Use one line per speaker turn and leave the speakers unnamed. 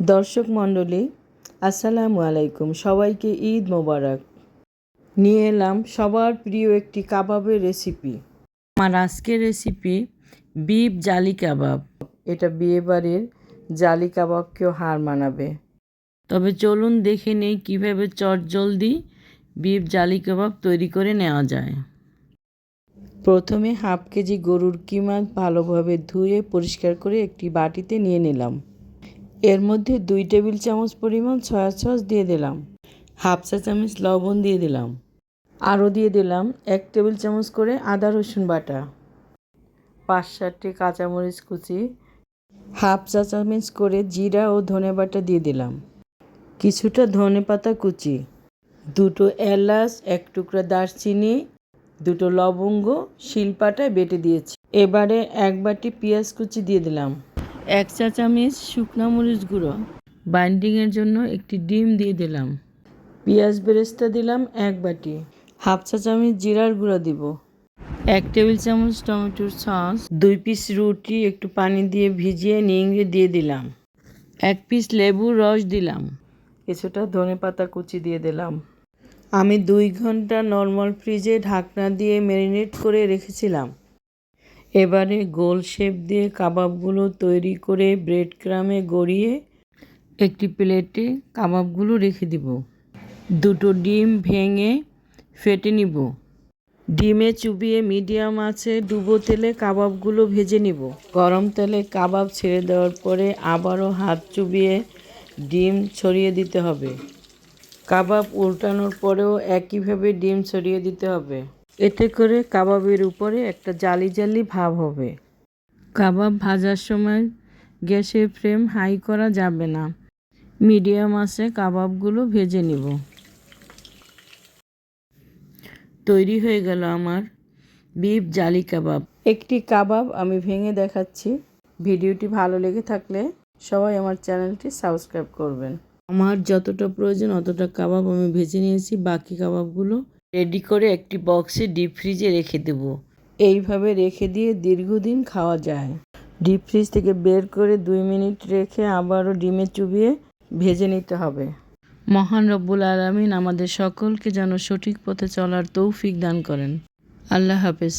দর্শক মণ্ডলী, আসসালামু আলাইকুম। সবাইকে ঈদ মোবারক। নিয়ে এলাম সবার প্রিয় একটি কাবাবের রেসিপি আমার আজকের রেসিপি বিপ জালি কাবাব। এটা বিয়েবাড়ির জালি কাবাবকেও হার মানাবে। তবে চলুন দেখে নেই কীভাবে চটজলদি বিপ জালি কাবাব তৈরি করে নেওয়া যায়। প্রথমে হাফ কেজি গরুর কিমা ভালোভাবে ধুয়ে পরিষ্কার করে একটি বাটিতে নিয়ে নিলাম। এর মধ্যে দুই টেবিল চামচ পরিমাণ সয়া সস দিয়ে দিলাম। হাফ চা চামচ লবণ দিয়ে দিলাম। আরও দিয়ে দিলাম এক টেবিল চামচ করে আদা রসুন বাটা। পাঁচ সাতটি কাঁচামরিচ কুচি। হাফ চা চামচ করে জিরা ও ধনে বাটা দিয়ে দিলাম। কিছুটা ধনে পাতা কুচি। দুটো এলাচ, এক টুকরা দারচিনি, দুটো লবঙ্গ শিলপাটায় বেটে দিয়েছি। এবারে এক বাটি পেঁয়াজ কুচি দিয়ে দিলাম। এক চা চামচ শুকনো মরিচ গুঁড়ো। বাইন্ডিংয়ের জন্য একটি ডিম দিয়ে দিলাম। পেঁয়াজ বেরেস্তা দিলাম এক বাটি। হাফ চা চামচ জিরার গুঁড়ো দিব। এক টেবিল চামচ টমেটোর সস। দুই পিস রুটি একটু পানি দিয়ে ভিজিয়ে নিংড়ে দিয়ে দিলাম। এক পিস লেবুর রস দিলাম। কিছুটা ধনে পাতা কুচি দিয়ে দিলাম। আমি দুই ঘণ্টা নর্মাল ফ্রিজে ঢাকনা দিয়ে ম্যারিনেট করে রেখেছিলাম। এবারে গোল শেপ দিয়ে কাবাবগুলো তৈরি করে ব্রেড ক্রামে গড়িয়ে একটি প্লেটে কাবাবগুলো রেখে দিব। দুটো ডিম ভেঙে ফেটে নিব। ডিমে চুবিয়ে মিডিয়াম আছে ডুবো তেলে কাবাবগুলো ভেজে নিব। গরম তেলে কাবাব ছেড়ে দেওয়ার পরে আবারও হাত চুবিয়ে ডিম ছড়িয়ে দিতে হবে। কাবাব উল্টানোর পরেও একইভাবে ডিম ছড়িয়ে দিতে হবে। এতে করে কাবাবের উপরে একটা জালি জালি ভাব হবে। কাবাব ভাজার সময় গ্যাসের ফ্লেম হাই করা যাবে না। মিডিয়াম আছে কাবাবগুলো ভেজে নিব। তৈরি হয়ে গেল আমার বিফ জালি কাবাব। একটি কাবাব আমি ভেঙে দেখাচ্ছি। ভিডিওটি ভালো লেগে থাকলে সবাই আমার চ্যানেলটি সাবস্ক্রাইব করবেন। আমার যতটা প্রয়োজন অতটা কাবাব আমি ভেজে নিয়েছি। বাকি কাবাবগুলো রেডি করে একটি বক্সে ডিপ ফ্রিজে রেখে দেব। এইভাবে রেখে দিয়ে দীর্ঘদিন খাওয়া যায়। ডিপ ফ্রিজ থেকে বের করে দুই মিনিট রেখে আবারও ডিমে চুবিয়ে ভেজে নিতে হবে। মহান রব্বুল আলমিন আমাদের সকলকে যেন সঠিক পথে চলার তৌফিক দান করেন। আল্লাহ হাফেজ।